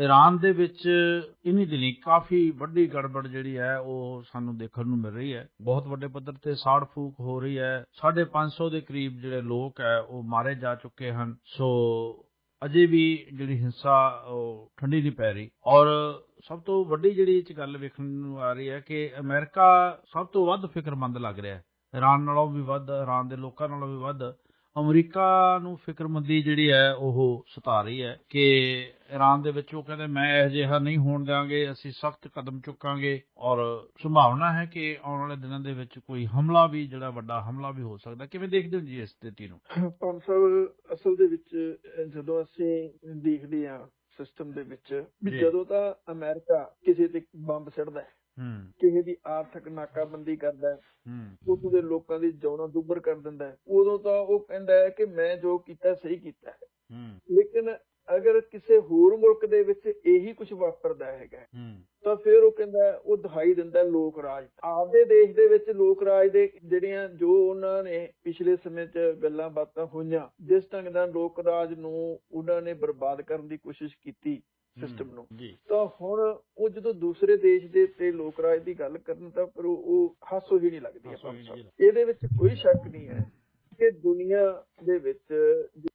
Iran ਦੇ ਵਿੱਚ ਇਨੀ ਦਿਨੀ ਕਾਫੀ ਵੱਡੀ ਗੜਬੜ ਜਿਹੜੀ ਹੈ, ਉਹ ਸਾਨੂੰ ਦੇਖਣ ਨੂੰ ਮਿਲ ਰਹੀ ਹੈ। ਬਹੁਤ ਵੱਡੇ ਪੱਧਰ ਤੇ ਸਾੜ ਫੂਕ ਹੋ ਰਹੀ ਹੈ। 550 ਦੇ ਕਰੀਬ ਜਿਹੜੇ ਲੋਕ ਹੈ, ਉਹ ਮਾਰੇ ਜਾ ਚੁੱਕੇ ਹਨ। ਸੋ ਅਜੇ ਵੀ ਜਿਹੜੀ ਹਿੰਸਾ, ਉਹ ਠੰਡੀ ਨਹੀਂ ਪੈ ਰਹੀ। ਔਰ ਸਭ ਤੋਂ ਵੱਡੀ ਜਿਹੜੀ ਇਹ ਗੱਲ ਵੇਖਣ ਨੂੰ ਆ ਰਹੀ ਹੈ ਕਿ ਅਮਰੀਕਾ ਸਭ ਤੋਂ ਵੱਧ ਫਿਕਰਮੰਦ ਲੱਗ ਰਿਹਾ ਹੈ। ਈਰਾਨ ਨਾਲੋਂ ਵੀ ਵੱਧ ਈਰਾਨ ਦੇ ਲੋਕਾਂ ਨਾਲੋਂ ਵੀ ਵੱਧ। ਅਮਰੀਕਾ ਨੂੰ ਫਿਕਰਮੰਦੀ ਜਿਹੜੀ ਹੈ, ਉਹ ਸਤਾ ਰਹੀ ਹੈ ਕਿ ਈਰਾਨ ਦੇ ਵਿੱਚ ਉਹ ਕਹਿੰਦੇ ਮੈਂ ਇਹ ਜਿਹਾ ਨਹੀਂ ਹੋਣ ਦਿਆਂਗੇ ਅਸੀਂ ਸਖਤ ਕਦਮ ਚੁੱਕਾਂਗੇ। ਔਰ ਸੰਭਾਵਨਾ ਹੈ ਕਿ ਆਉਣ ਵਾਲੇ ਦਿਨਾਂ ਦੇ ਵਿੱਚ ਕੋਈ ਹਮਲਾ ਵੀ ਜਿਹੜਾ ਵੱਡਾ ਹਮਲਾ ਵੀ ਹੋ ਸਕਦਾ ਕਿਵੇਂ ਦੇਖਦੇ ਹੋ ਜੀ ਇਸ ਸਥਿਤੀ ਨੂੰ? ਪੰਜ ਸਾਹਿਬ ਅਸਲ ਦੇ ਵਿੱਚ ਜਦੋਂ ਅਸੀਂ ਦੇਖਦੇ ਹਾਂ ਸਿਸਟਮ ਦੇ ਵਿੱਚ ਵੀ। ਜਦੋਂ ਤਾਂ ਅਮਰੀਕਾ ਕਿਸੇ ਤੇ ਬੰਬ ਸਿੱਟਦਾ ਹੈ ਹੂੰ। ਕਿਸੇ ਦੀ ਆਰਥਿਕ ਨਾਕਾਬੰਦੀ ਕਰਦਾ ਹੈ ਹੂੰ। ਉਦੋਂ ਦੇ ਲੋਕਾਂ ਦੀ ਜਿਉਣਾ ਦੁੱਭਰ ਕਰ ਦਿੰਦਾ ਹੈ ਉਦੋਂ ਤਾਂ ਉਹ ਕਹਿੰਦਾ ਹੈ ਕਿ ਮੈਂ ਜੋ ਕੀਤਾ ਸਹੀ ਕੀਤਾ ਹੂੰ। ਲੇਕਿਨ ਅਗਰ ਕਿਸੇ ਹੋਰ ਮੁਲਕ ਦੇ ਵਿੱਚ ਇਹੀ ਕੁਝ ਵਾਪਰਦਾ ਹੈਗਾ ਤਾਂ ਫਿਰ ਉਹ ਕਹਿੰਦਾ ਉਹ ਦਿਖਾਈ ਦਿੰਦਾ ਲੋਕ ਰਾਜ। ਆਪਦੇ ਦੇਸ਼ ਦੇ ਵਿੱਚ ਲੋਕ ਰਾਜ ਦੇ ਜਿਹੜੀਆਂ ਜੋ ਉਹਨਾਂ ਨੇ ਪਿਛਲੇ ਸਮੇਂ 'ਚ ਗੱਲਾਂ ਬਾਤਾਂ ਹੋਈਆਂ ਜਿਸ ਢੰਗ ਨਾਲ ਲੋਕ ਰਾਜ ਨੂੰ ਉਹਨਾਂ ਨੇ ਬਰਬਾਦ ਕਰਨ ਦੀ ਕੋਸ਼ਿਸ਼ ਕੀਤੀ ਸਿਸਟਮ ਨੂੰ ਤਾਂ ਹੁਣ ਉਹ ਜਦੋਂ ਦੂਸਰੇ ਦੇਸ਼ ਦੇ ਤੇ ਲੋਕ ਰਾਜ ਦੀ ਗੱਲ ਕਰਨ ਤਾਂ ਪਰ ਉਹ ਹਾਸੋ ਹੀ ਨਹੀਂ ਲੱਗਦੀ। ਇਹਦੇ ਵਿੱਚ ਕੋਈ ਸ਼ੱਕ ਨਹੀਂ ਹੈ। ਕਿ ਦੁਨੀਆ ਦੇ ਵਿੱਚ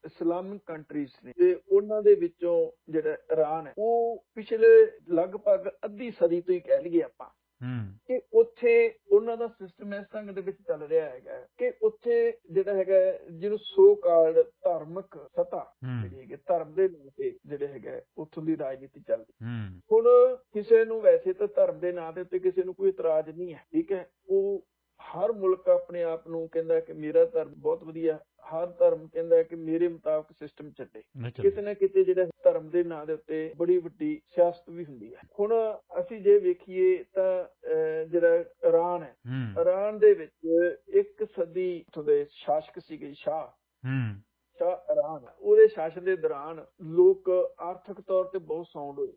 ਇਸਲਾਮਿਕ ਕੰਟਰੀਜ਼ ਨੇ ਤੇ ਉਹਨਾਂ ਦੇ ਵਿੱਚੋਂ ਜਿਹੜਾ ਈਰਾਨ ਹੈ ਉਹ ਪਿਛਲੇ ਲਗਭਗ ਅੱਧੀ ਸਦੀ ਤੋਂ ਹੀ ਕਹਿ ਲਈਏ ਆਪਾਂ ਹੂੰ। ਕਿ ਉੱਥੇ ਉਹਨਾਂ ਦਾ ਸਿਸਟਮ ਇਸ ਢੰਗ ਦੇ ਵਿੱਚ ਚੱਲ ਰਿਹਾ ਹੈਗਾ ਕਿ ਉੱਥੇ ਜਿਹੜਾ ਹੈਗਾ ਜਿਹਨੂੰ ਸੋ ਕਾਲਡ ਧਾਰਮਿਕ ਸਤਾ ਜਿਹੜੀ ਹੈਗੀ ਧਰਮ ਦੇ ਨਾਂ ਤੇ ਜਿਹੜੇ ਹੈਗਾ ਉੱਥੋਂ ਦੀ ਰਾਜਨੀਤੀ ਚੱਲਦੀ ਹੂੰ। ਹੁਣ ਕਿਸੇ ਨੂੰ ਵੈਸੇ ਤਾਂ ਧਰਮ ਦੇ ਨਾਂ ਦੇ ਉੱਤੇ ਕਿਸੇ ਨੂੰ ਕੋਈ ਇਤਰਾਜ਼ ਨਹੀਂ ਹੈ ਠੀਕ ਹੈ? ਉਹ ਹਰ ਮੁਲਕ ਆਪਣੇ ਆਪ ਨੂੰ ਕਹਿੰਦਾ ਕਿ ਮੇਰਾ ਧਰਮ ਬਹੁਤ ਵਧੀਆ ਹਰ ਧਰਮ ਕਹਿੰਦਾ ਕਿ ਮੇਰੇ ਮੁਤਾਬਕ ਸਿਸਟਮ ਚੱਲੇ। ਕਿਤੇ ਨਾ ਕਿਤੇ ਜਿਹੜਾ ਧਰਮ ਦੇ ਨਾਂ ਦੇ ਉੱਤੇ ਬੜੀ ਵੱਡੀ ਸਿਆਸਤ ਵੀ ਹੁੰਦੀ ਹੈ। ਹੁਣ ਅਸੀਂ ਜੇ ਵੇਖੀਏ ਤਾਂ ਜਿਹੜਾ ਈਰਾਨ ਹੈ ਈਰਾਨ ਦੇ ਵਿੱਚ ਇੱਕ ਸਦੀ ਉੱਥੋਂ ਦੇ ਸ਼ਾਸਕ ਸੀਗੇ ਸ਼ਾਹ। ਹੂੰ। ਸ਼ਾਹ ਈਰਾਨ ਉਹਦੇ ਸ਼ਾਸਨ ਦੇ ਦੌਰਾਨ ਲੋਕ ਆਰਥਿਕ ਤੌਰ ਤੇ ਬਹੁਤ ਸਾਊਂਡ ਹੋਏ।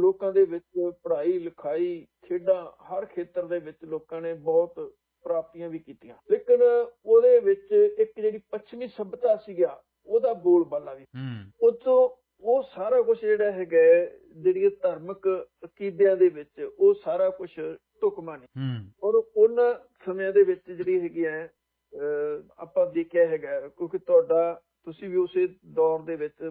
ਲੋਕਾਂ ਦੇ ਵਿੱਚ ਪੜ੍ਹਾਈ ਲਿਖਾਈ ਖੇਡਾਂ ਹਰ ਖੇਤਰ ਦੇ ਵਿੱਚ ਲੋਕਾਂ ਨੇ ਬਹੁਤ ਪ੍ਰਾਪਤੀਆਂ ਵੀ ਕੀਤੀਆਂ। ਲੇਕਿਨ ਉਹਦੇ ਵਿੱਚ ਇੱਕ ਜਿਹੜੀ ਪੱਛਮੀ ਸਭਿਅਤਾ ਸੀਗਾ ਉਹਦਾ ਬੋਲਬਾਲਾ ਵੀ। ਉਤੋਂ ਉਹ ਸਾਰਾ ਕੁਝ ਜਿਹੜਾ ਹੈਗਾ ਜਿਹੜੀਆਂ ਧਾਰਮਿਕ ਅਕੀਦਿਆਂ ਦੇ ਵਿੱਚ ਉਹ ਸਾਰਾ ਕੁਝ ਢੁਕਮਾ ਨਹੀਂ ਔਰ ਉਹਨਾਂ ਸਮਿਆਂ ਦੇ ਵਿੱਚ ਜਿਹੜੀ ਹੈਗੀ ਹੈ ਆਪਾਂ ਦੇਖਿਆ ਹੈਗਾ ਕਿਉਂਕਿ ਤੁਹਾਡਾ ਤੁਸੀਂ ਵੀ ਉਸੇ ਦੌਰ ਦੇ ਵਿੱਚ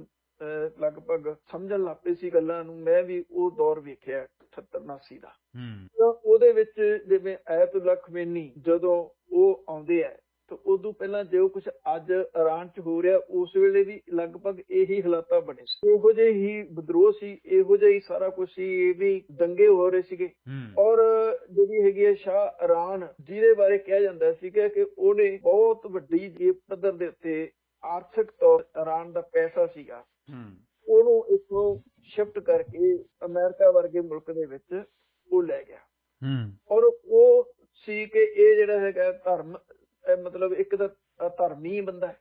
ਲਗਭਗ ਸਮਝਣ ਲੱਗ ਪਏ ਸੀ ਗੱਲਾਂ ਨੂੰ ਮੈਂ ਵੀ ਉਹ ਦੌਰ ਵੇਖਿਆ 78 79 ਦਾ। ਹੂੰ। ਤਾਂ ਉਹਦੇ ਵਿੱਚ ਜਿਵੇਂ ਐਤੁੱਲਾ ਖਮੇਨੀ ਜਦੋਂ ਉਹ ਆਉਂਦੇ ਆ ਤਾਂ ਉਦੋਂ ਪਹਿਲਾਂ ਜੋ ਕੁਝ ਅੱਜ ਇਰਾਨ 'ਚ ਹੋ ਰਿਹਾ ਉਸ ਵੇਲੇ ਵੀ ਲਗਭਗ ਇਹੀ ਹਾਲਾਤਾਂ ਬਣੇ ਸੀ। ਇਹੋ ਜਿਹੇ ਹੀ ਵਿਦਰੋਹ ਸੀ ਇਹੋ ਜਿਹਾ ਹੀ ਸਾਰਾ ਕੁਝ ਸੀ ਇਹ ਵੀ ਦੰਗੇ ਹੋ ਰਹੇ ਸੀਗੇ। ਔਰ ਜਿਹੜੀ ਹੈਗੀ ਹੈ ਸ਼ਾਹ ਇਰਾਨ ਜਿਹਦੇ ਬਾਰੇ ਕਿਹਾ ਜਾਂਦਾ ਸੀ ਕਿ ਉਹਨੇ ਬਹੁਤ ਵੱਡੀ ਜੇਬ ਪੱਧਰ ਦੇ ਉੱਤੇ ਆਰਥਿਕ ਤੌਰ ਇਰਾਨ ਦਾ ਪੈਸਾ ਸੀਗਾ। ਉਹਨੂੰ ਇੱਥੋਂ ਸ਼ਿਫਟ ਕਰਕੇ ਅਮਰੀਕਾ ਵਰਗੇ ਮੁਲਕ ਦੇ ਵਿੱਚ ਉਹ ਲੈ ਗਿਆ। ਹੂੰ। ਔਰ ਉਹ ਸੀ ਕਿ ਇਹ ਜਿਹੜਾ ਹੈਗਾ ਧਰਮ ਮਤਲਬ ਇੱਕ ਤਾਂ ਧਰਮੀ ਬੰਦਾ ਹੈ।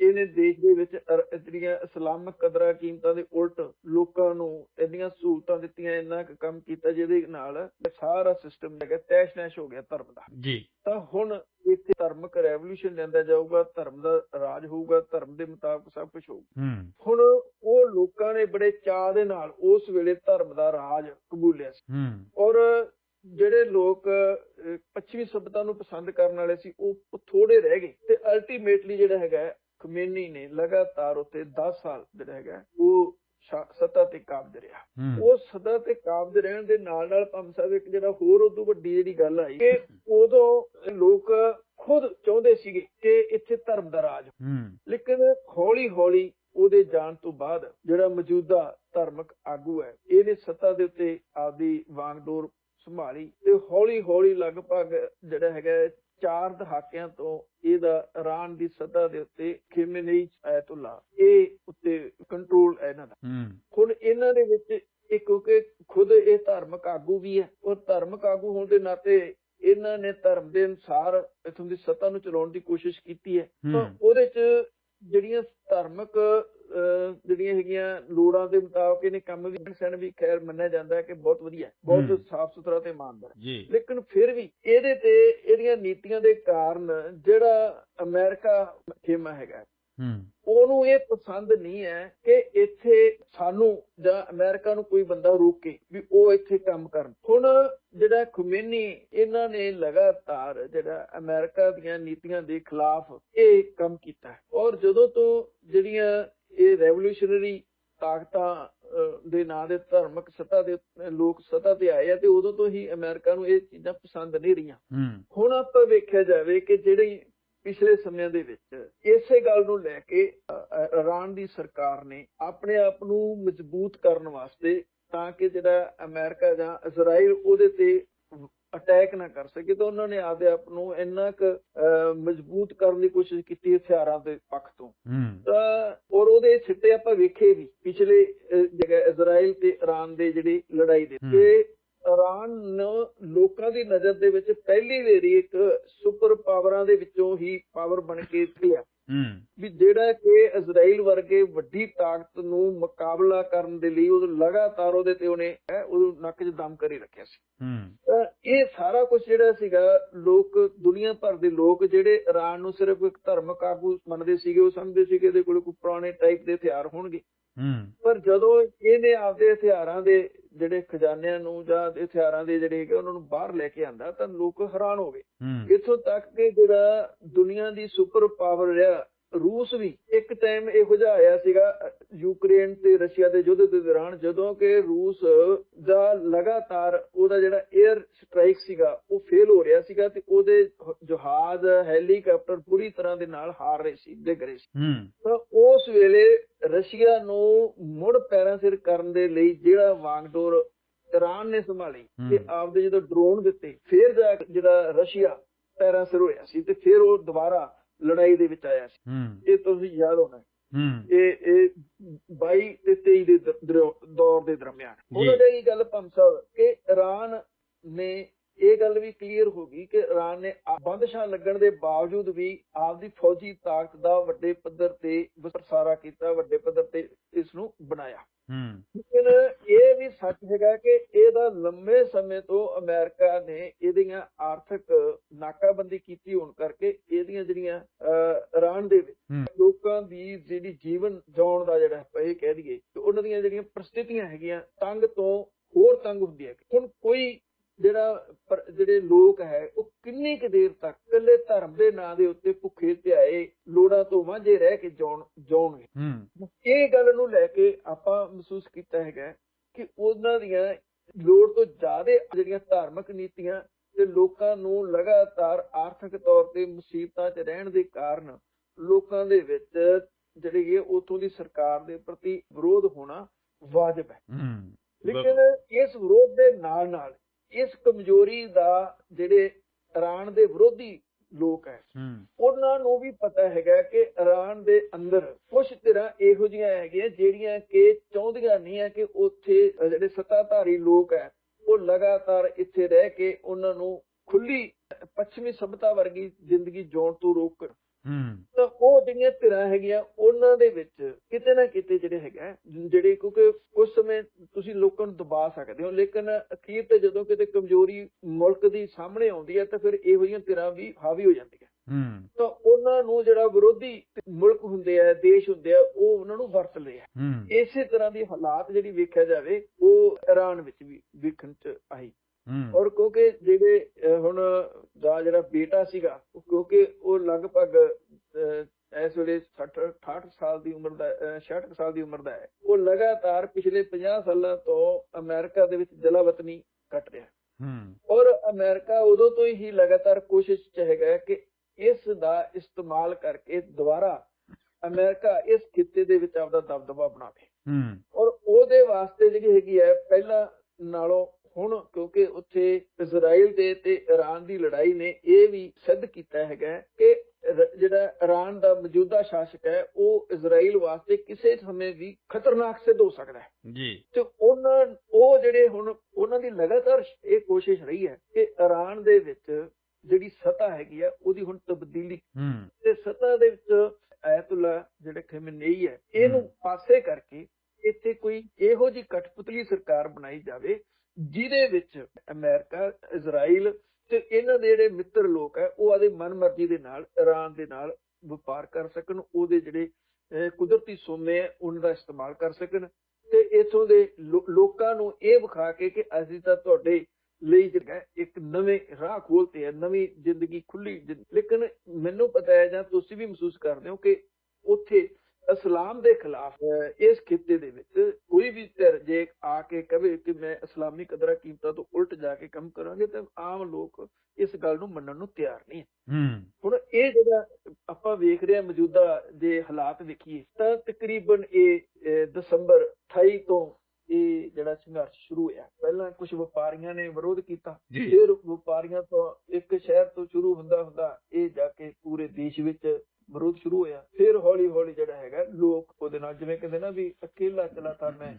ਇਹਨੇ ਦੇਸ਼ ਦੇ ਵਿੱਚ ਜਿਹੜੀਆਂ ਇਸਲਾਮਿਕ ਕਦਰਾਂ ਕੀਮਤਾਂ ਦੇ ਉਲਟ ਲੋਕਾਂ ਨੂੰ ਇੰਨੀਆਂ ਸਹੂਲਤਾਂ ਦਿੱਤੀਆਂ ਇੰਨਾ ਕੁ ਕੰਮ ਕੀਤਾ ਜਿਹਦੇ ਨਾਲ ਸਾਰਾ ਸਿਸਟਮ ਹੈਗਾ ਤੈਸ਼ ਨੈਸ਼ ਹੋ ਗਿਆ ਧਰਮ ਦਾ। ਜੀ। ਤਾਂ ਹੁਣ ਧਰਮਕ ਰੈਵੋਲੂਸ਼ਨ ਲਿਆਂਦਾ ਜਾਊਗਾ ਧਰਮ ਦਾ ਰਾਜ ਹੋਊਗਾ ਧਰਮ ਦੇ ਮੁਤਾਬਕ ਸਭ ਕੁਝ ਹੋਊਗਾ ਹੁਣ ਉਹ ਲੋਕਾਂ ਨੇ ਬੜੇ ਚਾਅ ਦੇ ਨਾਲ ਉਸ ਵੇਲੇ ਧਰਮ ਦਾ ਰਾਜ ਕਬੂਲਿਆ ਸੀ। ਔਰ ਜਿਹੜੇ ਲੋਕ ਪੱਛਮੀ ਸਭਿਅਤਾ ਨੂੰ ਪਸੰਦ ਕਰਨ ਵਾਲੇ ਸੀ ਉਹ ਥੋੜੇ ਰਹਿ ਗਏ। ਤੇ ਅਲਟੀਮੇਟਲੀ ਜਿਹੜਾ ਹੈਗਾ ਹੈ, ਖਮੇਨੀ ਨੇ ਲਗਾਤਾਰ ਉੱਤੇ 10 ਸਾਲ ਜਿਹੜਾ ਹੈਗਾ ਉਹ ਸੱਤਾ ਤੇ ਕਾਬਜ ਰਿਹਾ। ਉਹ ਸਦਾ ਤੇ ਕਾਬਜ ਰਹਿਣ ਦੇ ਨਾਲ ਨਾਲ ਪੰਮ ਸਾਹਿਬ ਇੱਕ ਜਿਹੜਾ ਹੋਰ ਉਦੋਂ ਵੱਡੀ ਜਿਹੜੀ ਗੱਲ ਆਈ ਕਿ ਉਦੋਂ ਲੋਕ ਖੁਦ ਚਾਹੁੰਦੇ ਸੀਗੇ ਕਿ ਇੱਥੇ ਧਰਮ ਦਾ ਰਾਜ ਲੇਕਿਨ ਹੌਲੀ ਹੌਲੀ ਉਹਦੇ ਜਾਣ ਤੋਂ ਬਾਅਦ ਜਿਹੜਾ ਮੌਜੂਦਾ ਧਾਰਮਿਕ ਆਗੂ ਹੈ ਇਹਨੇ ਸੱਤਾ ਦੇ ਉੱਤੇ ਆਪਦੀ ਵਾਂਗਡੋਰ ਸੰਭਾਲੀ ਤੇ ਹੌਲੀ ਹੌਲੀ ਲਗਭਗ ਜਿਹੜਾ ਹੈਗਾ ਚਾਰ ਦਹਾਕਿਆਂ ਤੋਂ ਇਹਦਾ ਇਰਾਨ ਦੀ ਸੱਤਾ ਦੇ ਉੱਤੇ ਖਿਮੇਨੀ ਆਇਤੁੱਲਾ ਇਹ ਉੱਤੇ ਕੰਟਰੋਲ ਹੈ ਇਹਨਾਂ ਦਾ। ਹੁਣ ਇਹਨਾਂ ਦੇ ਵਿੱਚ ਇੱਕ ਕਿਉਂਕਿ ਖੁਦ ਇਹ ਧਾਰਮਿਕ ਆਗੂ ਵੀ ਹੈ ਔਰ ਧਾਰਮਿਕ ਆਗੂ ਹੋਣ ਦੇ ਨਾਤੇ ਇਹਨਾਂ ਨੇ ਧਰਮ ਦੇ ਅਨੁਸਾਰ ਇਥੋਂ ਦੀ ਸੱਤਾ ਨੂੰ ਚਲਾਉਣ ਦੀ ਕੋਸ਼ਿਸ਼ ਕੀਤੀ ਹੈ। ਤਾਂ ਉਹਦੇ ਚ ਜਿਹੜੀਆਂ ਧਾਰਮਿਕ ਜਿਹੜੀਆਂ ਹੈਗੀਆਂ ਲੋੜਾਂ ਦੇ ਮੁਤਾਬਕ ਇਹਨੇ ਕੰਮ ਵੀ ਸਨ ਵੀ ਖੈਰ ਮੰਨਿਆ ਜਾਂਦਾ ਹੈ ਕਿ ਬਹੁਤ ਵਧੀਆ। ਬਹੁਤ ਸਾਫ਼ ਸੁਥਰਾ ਤੇ ਇਮਾਨਦਾਰ ਲੇਕਿਨ ਫਿਰ ਵੀ ਇਹਦੇ ਤੇ ਇਹਦੀਆਂ ਨੀਤੀਆਂ ਦੇ ਕਾਰਨ ਜਿਹੜਾ ਅਮਰੀਕਾ ਖੇਮਾ ਹੈਗਾ ਉਹਨੂੰ ਇਹ ਪਸੰਦ ਨਹੀਂ ਹੈ ਕਿ ਇੱਥੇ ਸਾਨੂੰ ਜਾਂ ਅਮਰੀਕਾ ਨੂੰ ਕੋਈ ਬੰਦਾ ਰੋਕੇ ਵੀ ਉਹ ਇੱਥੇ ਕੰਮ ਕਰਨ। ਹੁਣ ਜਿਹੜਾ ਖੁਮੇਨੀ ਇਹਨਾਂ ਨੇ ਲਗਾਤਾਰ ਜਿਹੜਾ ਅਮਰੀਕਾ ਦੀਆਂ ਨੀਤੀਆਂ ਦੇ ਖਿਲਾਫ ਇਹ ਕੰਮ ਕੀਤਾ ਔਰ ਜਦੋਂ ਤੋਂ ਜਿਹੜੀਆਂ ਇਹ ਰੈਵੋਲੂਸ਼ਨਰੀ ਤਾਕਤਾਂ ਦੇ ਨਾਂ ਦੇ ਧਾਰਮਿਕ ਸੱਤਾ ਦੇ ਲੋਕ ਸੱਤਾ ਤੇ ਆਏ ਆ ਤੇ ਉਦੋਂ ਤੋਂ ਹੀ ਅਮਰੀਕਾ ਨੂੰ ਇਹ ਚੀਜ਼ਾਂ ਪਸੰਦ ਨਹੀਂ ਰਹੀਆਂ। ਹੁਣ ਆਪਾਂ ਵੇਖਿਆ ਜਾਵੇ ਕਿ ਜਿਹੜੀ ਪਿਛਲੇ ਸਮਿਆਂ ਦੇ ਵਿੱਚ ਇਸੇ ਗੱਲ ਨੂੰ ਲੈ ਕੇ ਇਰਾਨ ਦੀ ਸਰਕਾਰ ਨੇ ਆਪਣੇ ਆਪ ਨੂੰ ਮਜ਼ਬੂਤ ਕਰਨ ਵਾਸਤੇ ਤਾਂ ਕਿ ਜਿਹੜਾ ਅਮਰੀਕਾ ਜਾਂ ਇਜ਼ਰਾਈਲ ਉਹਦੇ ਤੇ ਅਟੈਕ ਨਾ ਕਰ ਸਕੇ ਤਾਂ ਉਹਨਾਂ ਨੇ ਆਪਦੇ ਆਪ ਨੂੰ ਇੰਨਾ ਕੁ ਮਜ਼ਬੂਤ ਕਰਨ ਦੀ ਕੋਸ਼ਿਸ਼ ਕੀਤੀ ਹਥਿਆਰਾਂ ਦੇ ਪੱਖ ਤੋਂ ਤਾਂ ਔਰ ਉਹਦੇ ਸਿੱਟੇ ਆਪਾਂ ਵੇਖੇ ਵੀ ਪਿਛਲੇ ਜਗ੍ਹਾ ਇਜ਼ਰਾਈਲ ਤੇ ਇਰਾਨ ਦੇ ਜਿਹੜੀ ਲੜਾਈ ਦੇ। ਤੇ ਇਰਾਨ ਨੂੰ ਲੋਕਾਂ ਦੀ ਨਜ਼ਰ ਦੇ ਵਿੱਚ ਪਹਿਲੀ ਵਾਰੀ ਇੱਕ ਸੁਪਰ ਪਾਵਰਾਂ ਦੇ ਵਿੱਚੋਂ ਹੀ ਪਾਵਰ ਬਣ ਕੇ ਨਿਕਲਿਆ ਹੂੰ। ਵੀ ਜਿਹੜਾ ਕਿ ਇਜ਼ਰਾਈਲ ਵਰਗੇ ਵੱਡੀ ਤਾਕਤ ਨੂੰ ਮੁਕਾਬਲਾ ਕਰਨ ਦੇ ਲਈ ਉਹ ਲਗਾਤਾਰ ਉਹਦੇ ਤੇ ਉਹਨੇ ਉਹ ਨੱਕ 'ਚ ਦਮ ਕਰੀ ਰੱਖਿਆ ਸੀ। ਇਹ ਸਾਰਾ ਕੁਝ ਜਿਹੜਾ ਸੀਗਾ ਲੋਕ ਦੁਨੀਆ ਭਰ ਦੇ ਲੋਕ ਜਿਹੜੇ ਇਰਾਨ ਨੂੰ ਸਿਰਫ ਇੱਕ ਧਰਮਕ ਆਗੂ ਮੰਨਦੇ ਸੀਗੇ ਉਹ ਸਮਝਦੇ ਸੀ ਕਿ ਇਹਦੇ ਕੋਲ ਕੋਈ ਪੁਰਾਣੇ ਟਾਈਪ ਦੇ ਹਥਿਆਰ ਹੋਣਗੇ। ਹੂੰ। ਪਰ ਜਦੋਂ ਇਹਨੇ ਆਪਦੇ ਹਥਿਆਰਾਂ ਦੇ ਜਿਹੜੇ ਖਜ਼ਾਨਿਆਂ ਨੂੰ ਜਾਂ ਹਥਿਆਰਾਂ ਦੇ ਜਿਹੜੇ ਹੈਗੇ ਉਹਨਾਂ ਨੂੰ ਬਾਹਰ ਲੈ ਕੇ ਆਂਦਾ ਤਾਂ ਲੋਕ ਹੈਰਾਨ ਹੋ ਗਏ। ਇੱਥੋਂ ਤੱਕ ਕਿ ਜਿਹੜਾ ਦੁਨੀਆ ਦੀ ਸੁਪਰ ਪਾਵਰ ਰਿਹਾ ਰੂਸ ਵੀ ਇੱਕ ਟਾਈਮ ਇਹੋ ਜਿਹਾ ਆਇਆ ਸੀਗਾ ਯੂਕਰੇਨ ਤੇ ਰਸ਼ੀਆ ਦੇ ਯੁੱਧ ਦੇ ਦੌਰਾਨ ਜਦੋਂ ਕਿ ਰੂਸ ਦਾ ਲਗਾਤਾਰ ਉਹਦਾ ਜਿਹੜਾ 에ਅਰ ਸਟ੍ਰਾਈਕ ਸੀਗਾ ਉਹ ਫੇਲ ਹੋ ਰਿਹਾ ਸੀਗਾ ਤੇ ਉਹਦੇ ਜਹਾਜ਼ ਹੈਲੀਕਾਪਟਰ ਪੂਰੀ ਤਰ੍ਹਾਂ ਦੇ ਨਾਲ ਹਾਰ ਰਹੇ ਸੀ ਡਿੱਗ ਰਹੇ ਸੀ ਹੂੰ ਤਾਂ ਉਸ ਵੇਲੇ ਰਸ਼ੀਆ ਨੂੰ ਮੁੜ ਪੈਰਾਂ ਸਿਰ ਕਰਨ ਦੇ ਲਈ ਜਿਹੜਾ ਵਾਂਗਡੋਰ ਇਰਾਨ ਨੇ ਸੰਭਾਲੀ ਤੇ। ਆਪਦੇ ਜਦੋਂ ਡਰੋਨ ਦਿੱਤੇ ਫਿਰ ਜਿਹੜਾ ਰਸ਼ੀਆ ਪੈਰਾਂ ਸਿਰ ਹੋਇਆ ਸੀ ਤੇ ਫਿਰ ਉਹ ਦੁਬਾਰਾ ਲੜਾਈ ਦੇ ਵਿੱਚ ਆਇਆ ਸੀ। ਇਹ ਤੁਸੀਂ ਯਾਦ ਹੋਣਾ। ਇਹ ਇਹ 22 ਤੇ 23 ਦੇ ਦੌਰ ਦੇ ਦਰਮਿਆਨ। ਉਹਨਾਂ ਦੀ ਗੱਲ ਸਾਹਿਬ ਕਿ ਇਰਾਨ ਨੇ ਇਹ ਗੱਲ ਵੀ ਕਲੀਅਰ ਹੋ ਗਈ ਕਿ ਇਰਾਨ ਨੇ ਬੰਦਸ਼ਾਂ ਲੱਗਣ ਦੇ ਬਾਵਜੂਦ ਵੀ ਆਪਦੀ ਫੌਜੀ ਤਾਕਤ ਦਾ ਵੱਡੇ ਪੱਧਰ ਤੇ ਵਿਸਤਾਰਾ ਕੀਤਾ ਵੱਡੇ ਪੱਧਰ ਤੇ ਇਸ ਨੂੰ ਬਣਾਇਆ। ਲੇਕਿਨ ਇਹ ਵੀ ਸੱਚ ਹੈਗਾ ਕਿ ਇਹਦਾ ਲੰਮੇ ਸਮੇਂ ਤੋਂ ਅਮਰੀਕਾ ਨੇ ਇਹਦੀਆਂ ਆਰਥਿਕ ਨਾਕਾਬੰਦੀ ਕੀਤੀ ਹੋਣ ਕਰਕੇ ਇਹਦੀਆਂ ਜਿਹੜੀਆਂ ਇਰਾਨ ਦੇ ਵਿੱਚ ਹੂੰ। ਲੋਕਾਂ ਦੀ ਜਿਹੜੀ ਜੀਵਨ ਜਿਉਣ ਦਾ ਜਿਹੜਾ ਇਹ ਕਹਿ ਦਈਏ ਕਿ ਉਹਨਾਂ ਦੀਆਂ ਜਿਹੜੀਆਂ ਪ੍ਰਸਥਿਤੀਆਂ ਹੈਗੀਆਂ ਤੰਗ ਤੋਂ ਹੋਰ ਤੰਗ ਹੁੰਦੀਆਂ ਹੁਣ ਕੋਈ ਜਿਹੜਾ ਜਿਹੜੇ ਲੋਕ ਹੈ ਉਹ ਕਿੰਨੀ ਕੁ ਦੇਰ ਤੱਕ ਇਕੱਲੇ ਧਰਮ ਦੇ ਨਾਂ ਦੇ ਉੱਤੇ ਭੁੱਖੇ ਧਿਆਏ ਲੋੜਾਂ ਤੋਂ ਵਾਂਝੇ ਰਹਿ ਕੇ ਜਿਉਣ ਜਿਉਣਗੇ। ਹੂੰ। ਇਹ ਗੱਲ ਨੂੰ ਲੈ ਕੇ ਆਪਾਂ ਮਹਿਸੂਸ ਕੀਤਾ ਹੈਗਾ ਕਿ ਉਹਨਾਂ ਦੀਆਂ ਲੋੜ ਤੋਂ ਜ਼ਿਆਦਾ ਜਿਹੜੀਆਂ ਧਾਰਮਿਕ ਨੀਤੀਆਂ ਤੇ ਲੋਕਾਂ ਨੂੰ ਲਗਾਤਾਰ ਆਰਥਿਕ ਤੌਰ ਤੇ ਮੁਸੀਬਤਾਂ 'ਚ ਰਹਿਣ ਦੇ ਕਾਰਨ ਲੋਕਾਂ ਦੇ ਵਿੱਚ ਜਿਹੜੀ ਇਹ ਉਥੋਂ ਦੀ ਸਰਕਾਰ ਦੇ ਪ੍ਰਤੀ ਵਿਰੋਧ ਹੋਣਾ ਵਾਜਬ ਹੈ। ਹੂੰ। ਲੇਕਿਨ ਇਸ ਵਿਰੋਧ ਦੇ ਨਾਲ ਨਾਲ ਇਸ ਕਮਜ਼ੋਰੀ ਦਾ ਜਿਹੜੇ ਇਰਾਨ ਦੇ ਵਿਰੋਧੀ ਲੋਕ ਹੈ। ਉਹਨਾਂ ਨੂੰ ਵੀ ਪਤਾ ਹੈਗਾ ਕਿ ਇਰਾਨ ਦੇ ਅੰਦਰ ਕੁਝ ਤਰ੍ਹਾਂ ਇਹੋ ਜਿਹੀਆਂ ਹੈਗੀਆਂ ਜਿਹੜੀਆਂ ਕਿ ਚਾਹੁੰਦੀਆਂ ਨਹੀਂ ਹੈ ਕਿ ਉੱਥੇ ਜਿਹੜੇ ਸੱਤਾਧਾਰੀ ਲੋਕ ਹੈ ਉਹ ਲਗਾਤਾਰ ਇੱਥੇ ਰਹਿ ਕੇ ਉਹਨਾਂ ਨੂੰ ਖੁੱਲੀ ਪੱਛਮੀ ਸਭਿਅਤਾ ਵਰਗੀ ਜ਼ਿੰਦਗੀ ਜਿਉਣ ਤੋਂ ਰੋਕਣ। ਹੂੰ ਤਾਂ ਉਹ ਜਿਹੜੀਆਂ ਧਿਰਾਂ ਹੈਗੀਆਂ ਉਹਨਾਂ ਦੇ ਵਿੱਚ ਕਿਤੇ ਨਾ ਕਿਤੇ ਜਿਹੜੇ ਹੈਗਾ ਜਿਹੜੇ ਕਿਉਂਕਿ ਕੁਝ ਸਮੇਂ ਤੁਸੀਂ ਲੋਕਾਂ ਨੂੰ ਦਬਾ ਸਕਦੇ ਹੋ ਲੇਕਿਨ ਅਖੀਰ ਤੇ ਜਦੋਂ ਕਿਤੇ ਕਮਜ਼ੋਰੀ ਮੁਲਕ ਦੀ ਸਾਹਮਣੇ ਆਉਂਦੀ ਹੈ ਤਾਂ ਫਿਰ ਇਹੋ ਜਿਹੀਆਂ ਧਿਰਾਂ ਵੀ ਹਾਵੀ ਹੋ ਜਾਂਦੀਆਂ। ਹੂੰ। ਤਾਂ ਉਹਨਾਂ ਨੂੰ ਜਿਹੜਾ ਵਿਰੋਧੀ ਮੁਲਕ ਹੁੰਦੇ ਆ ਦੇਸ਼ ਹੁੰਦੇ ਆ ਉਹ ਉਹਨਾਂ ਨੂੰ ਵਰਤਦੇ ਆ। ਹੂੰ। ਇਸੇ ਤਰ੍ਹਾਂ ਦੀ ਹਾਲਾਤ ਜਿਹੜੀ ਵੇਖਿਆ ਜਾਵੇ ਉਹ ਇਰਾਨ ਵਿੱਚ ਵੀ ਵੇਖਣ ਚ ਆਈ। ਔਰ ਕਿਉਂਕਿ ਜਿਹੜੇ ਹੁਣ ਦਾ ਜਿਹੜਾ ਬੇਟਾ ਸੀਗਾ ਕਿਉਂਕਿ ਉਹ ਲਗਭਗ ਇਸ ਵੇਲੇ 60 68 ਸਾਲ ਦੀ ਉਮਰ ਦਾ ਅਹ, 66 ਸਾਲ ਦੀ ਉਮਰ ਦਾ ਹੈ। ਉਹ ਲਗਾਤਾਰ ਪਿਛਲੇ 50 ਸਾਲਾਂ ਤੋਂ ਅਮਰੀਕਾ ਦੇ ਵਿੱਚ ਜਲਾਵਤਨੀ ਕੱਟ ਰਿਹਾ। ਹੂੰ। ਔਰ ਅਮਰੀਕਾ ਉਦੋਂ ਤੋਂ ਹੀ ਲਗਾਤਾਰ ਕੋਸ਼ਿਸ਼ ਚ ਹੈਗਾ ਕਿ ਇਸ ਦਾ ਇਸਤੇਮਾਲ ਕਰਕੇ ਦੁਬਾਰਾ ਅਮਰੀਕਾ ਇਸ ਖਿੱਤੇ ਦੇ ਵਿੱਚ ਆਪਦਾ ਦਬਦਬਾ ਬਣਾਵੇ। ਹੂੰ। ਔਰ ਉਹਦੇ ਵਾਸਤੇ ਜਿਹੜੀ ਹੈਗੀ ਹੈ ਪਹਿਲਾਂ ਨਾਲੋਂ ਹੁਣ ਕਿਉਂਕਿ ਉੱਥੇ ਇਜ਼ਰਾਈਲ ਦੇ ਤੇ ਈਰਾਨ ਦੀ ਲੜਾਈ ਨੇ ਇਹ ਵੀ ਸਿੱਧ ਕੀਤਾ ਹੈਗਾ ਕਿ ਜਿਹੜਾ ਈਰਾਨ ਦਾ ਮੌਜੂਦਾ ਸ਼ਾਸਕ ਹੈ ਉਹ ਇਜ਼ਰਾਈਲ ਵਾਸਤੇ ਕਿਸੇ ਸਮੇਂ ਵੀ ਖਤਰਨਾਕ ਸਿੱਧ ਹੋ ਸਕਦਾ ਹੈ। ਜੀ। ਤੇ ਉਹਨਾਂ ਉਹ ਜਿਹੜੇ ਹੁਣ ਉਹਨਾਂ ਦੀ ਲਗਾਤਾਰ ਇਹ ਕੋਸ਼ਿਸ਼ ਰਹੀ ਹੈ ਕਿ ਈਰਾਨ ਦੇ ਵਿੱਚ ਜਿਹੜੀ ਸਤਾ ਹੈਗੀ ਆ ਉਹਦੀ ਹੁਣ ਤਬਦੀਲੀ ਤੇ ਸਤਾ ਦੇ ਵਿੱਚ ਆਇਤੁੱਲਾ ਜਿਹੜੇ ਖਮੇਨਈ ਹੈ ਇਹਨੂੰ। ਪਾਸੇ ਕਰਕੇ ਇੱਥੇ ਕੋਈ ਇਹੋ ਜੀ ਕਠਪੁਤਲੀ ਸਰਕਾਰ ਬਣਾਈ ਜਾਵੇ ਜਿਹਦੇ ਵਿੱਚ ਅਮਰੀਕਾ, ਇਜ਼ਰਾਈਲ ਤੇ ਇਹਨਾਂ ਦੇ ਜਿਹੜੇ ਮਿੱਤਰ ਲੋਕ ਹੈ, ਉਹ ਆਦੇ ਮਨਮਰਜ਼ੀ ਦੇ ਨਾਲ ਈਰਾਨ ਦੇ ਨਾਲ ਵਪਾਰ ਕਰ ਸਕਣ, ਉਹਦੇ ਜਿਹੜੇ ਕੁਦਰਤੀ ਸੋਮੇ ਹੈ, ਉਹਨਾਂ ਦਾ ਇਸਤੇਮਾਲ ਕਰ ਸਕਣ ਤੇ ਇਥੋਂ ਦੇ ਲੋਕਾਂ ਨੂੰ ਇਹ ਵਿਖਾ ਕੇ ਕਿ ਅਸੀਂ ਤਾਂ ਤੁਹਾਡੇ ਲਈ ਜਿਹੜਾ ਇੱਕ ਨਵੇਂ ਰਾਹ ਖੋਲਤੇ ਹੈ, ਨਵੀਂ ਜ਼ਿੰਦਗੀ ਖੁੱਲੀ ਲੇਕਿਨ ਮੈਨੂੰ ਪਤਾ ਹੈ ਜਾਂ ਤੁਸੀਂ ਵੀ ਮਹਿਸੂਸ ਕਰਦੇ ਹੋ ਕਿ ਉੱਥੇ ਇਸਲਾਮ ਦੇ ਖਿਲਾਫ ਇਸ ਖਿੱਤੇ ਦੇ ਵਿੱਚ ਕੋਈ ਵੀ ਧਿਰ ਜੇ ਆ ਕੇ ਕਵੇ ਕਿ ਮੈਂ ਇਸਲਾਮੀ ਕਦਰਾਂ ਕੀਮਤਾਂ ਤੋਂ ਉਲਟ ਜਾ ਕੇ ਕੰਮ ਕਰਾਂਗੇ ਤਾਂ ਆਮ ਲੋਕ ਇਸ ਗੱਲ ਨੂੰ ਮੰਨਣ ਨੂੰ ਤਿਆਰ ਨਹੀਂ ਹੈ। ਹੁਣ ਇਹ ਜਿਹੜਾ ਆਪਾਂ ਵੇਖ ਰਹੇ ਹਾਂ ਮੌਜੂਦਾ ਜੇ ਹਾਲਾਤ ਵੇਖੀਏ ਤਾਂ ਤਕਰੀਬਨ ਇਹ ਦਸੰਬਰ 28 ਤੋਂ ਇਹ ਜਿਹੜਾ ਸੰਘਰਸ਼ ਸ਼ੁਰੂ ਹੋਇਆ। ਪਹਿਲਾਂ ਕੁਝ ਵਪਾਰੀਆਂ ਨੇ ਵਿਰੋਧ ਕੀਤਾ ਫਿਰ ਵਪਾਰੀਆਂ ਤੋਂ ਇੱਕ ਸ਼ਹਿਰ ਤੋਂ ਸ਼ੁਰੂ ਹੁੰਦਾ ਹੁੰਦਾ ਇਹ ਜਾ ਕੇ ਪੂਰੇ ਦੇਸ਼ ਵਿੱਚ ਵਿਰੋਧ ਸ਼ੁਰੂ ਹੋਇਆ। ਫਿਰ ਹੌਲੀ ਹੌਲੀ ਜਿਹੜਾ ਹੈਗਾ ਲੋਕ ਉਹਦੇ ਨਾਲ ਜਿਵੇਂ ਕਹਿੰਦੇ ਨਾ ਵੀ ਅਕੇਲਾ ਚਲਾ ਤਾਂ ਮੈਂ